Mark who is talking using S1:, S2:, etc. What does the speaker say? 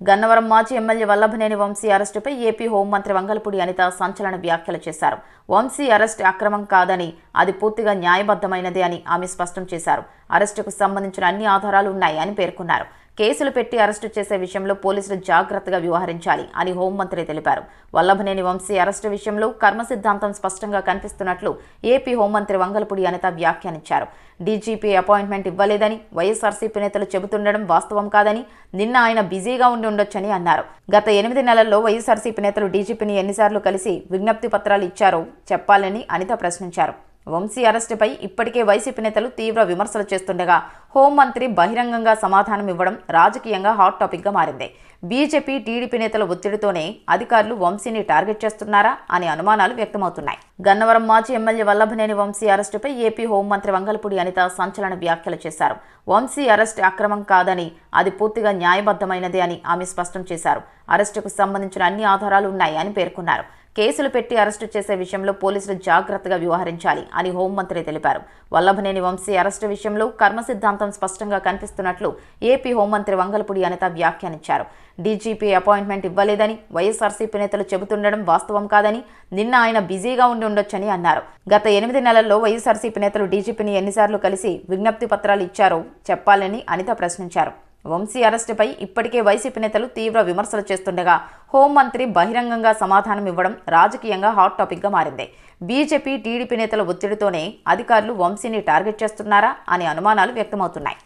S1: గన్నవరం మాజీ ఎమ్మెల్యే వల్లభనేని వంశీ అరెస్టుపై ఏపీ హోంమంత్రి వంగలపూడి అనిత సంచలన వ్యాఖ్యలు చేశారు. వంశీ అరెస్ట్ అక్రమం కాదని అది పూర్తిగా న్యాయబద్ధమైనదే అని ఆమె స్పష్టం చేశారు. అరెస్టుకు సంబంధించిన అన్ని ఆధారాలు ఉన్నాయి అని పేర్కొన్నారు. కేసులు పెట్టి అరెస్టు చేసే విషయంలో పోలీసులు జాగ్రత్తగా వ్యవహరించాలి అని హోంమంత్రి తెలిపారు. వల్లభనేని వంశీ అరెస్టు విషయంలో కర్మ సిద్ధాంతం స్పష్టంగా కనిపిస్తున్నట్లు ఏపీ హోంమంత్రి వంగలపూడి అనిత వ్యాఖ్యానించారు. డీజీపీ అపాయింట్మెంట్ ఇవ్వలేదని వైఎస్ఆర్సీపీ నేతలు చెబుతుండడం వాస్తవం కాదని నిన్న ఆయన బిజీగా ఉండి ఉండొచ్చని అన్నారు. గత ఎనిమిది నెలల్లో వైఎస్ఆర్సీపీ నేతలు డీజీపీని ఎన్నిసార్లు కలిసి విజ్ఞప్తి పత్రాలు ఇచ్చారో చెప్పాలని అనిత ప్రశ్నించారు. వంశీ అరెస్టుపై ఇప్పటికే వైసీపీ నేతలు తీవ్ర విమర్శలు చేస్తుండగా హోంమంత్రి బహిరంగంగా సమాధానం ఇవ్వడం రాజకీయంగా హాట్ టాపిక్గా మారింది. బీజేపీ టీడీపీ నేతల ఒత్తిడితోనే అధికారులు వంశీని టార్గెట్ చేస్తున్నారా అనే అనుమానాలు వ్యక్తమవుతున్నాయి. గన్నవరం మాజీ ఎమ్మెల్యే వల్లభనేని వంశీ అరెస్టుపై ఏపీ హోంమంత్రి వంగలపూడి అనిత సంచలన వ్యాఖ్యలు చేశారు. వంశీ అరెస్ట్ అక్రమం కాదని అది పూర్తిగా న్యాయబద్ధమైనదే అని ఆమె స్పష్టం చేశారు. అరెస్టుకు సంబంధించిన అన్ని ఆధారాలు ఉన్నాయి అని పేర్కొన్నారు. కేసులు పెట్టి అరెస్టు చేసే విషయంలో పోలీసులు జాగ్రత్తగా వ్యవహరించాలి అని హోంమంత్రి తెలిపారు. వల్లభనేని వంశీ అరెస్టు విషయంలో కర్మ సిద్ధాంతం స్పష్టంగా కనిపిస్తున్నట్లు ఏపీ హోంమంత్రి వంగలపూడి అనిత వ్యాఖ్యానించారు. డీజీపీ అపాయింట్మెంట్ ఇవ్వలేదని వైఎస్ఆర్సీపీ నేతలు చెబుతుండడం వాస్తవం కాదని నిన్న ఆయన బిజీగా ఉండి ఉండొచ్చని అన్నారు. గత ఎనిమిది నెలల్లో వైఎస్ఆర్సీపీ నేతలు డీజీపీని ఎన్నిసార్లు కలిసి విజ్ఞప్తి పత్రాలు ఇచ్చారో చెప్పాలని అనిత ప్రశ్నించారు. వంశీ అరెస్టుపై ఇప్పటికే వైసీపీ నేతలు తీవ్ర విమర్శలు చేస్తుండగా హోంమంత్రి బహిరంగంగా సమాధానం ఇవ్వడం రాజకీయంగా హాట్ టాపిక్గా మారింది. బీజేపీ టీడీపీ నేతల ఒత్తిడితోనే అధికారులు వంశీని టార్గెట్ చేస్తున్నారా అనే అనుమానాలు వ్యక్తమవుతున్నాయి.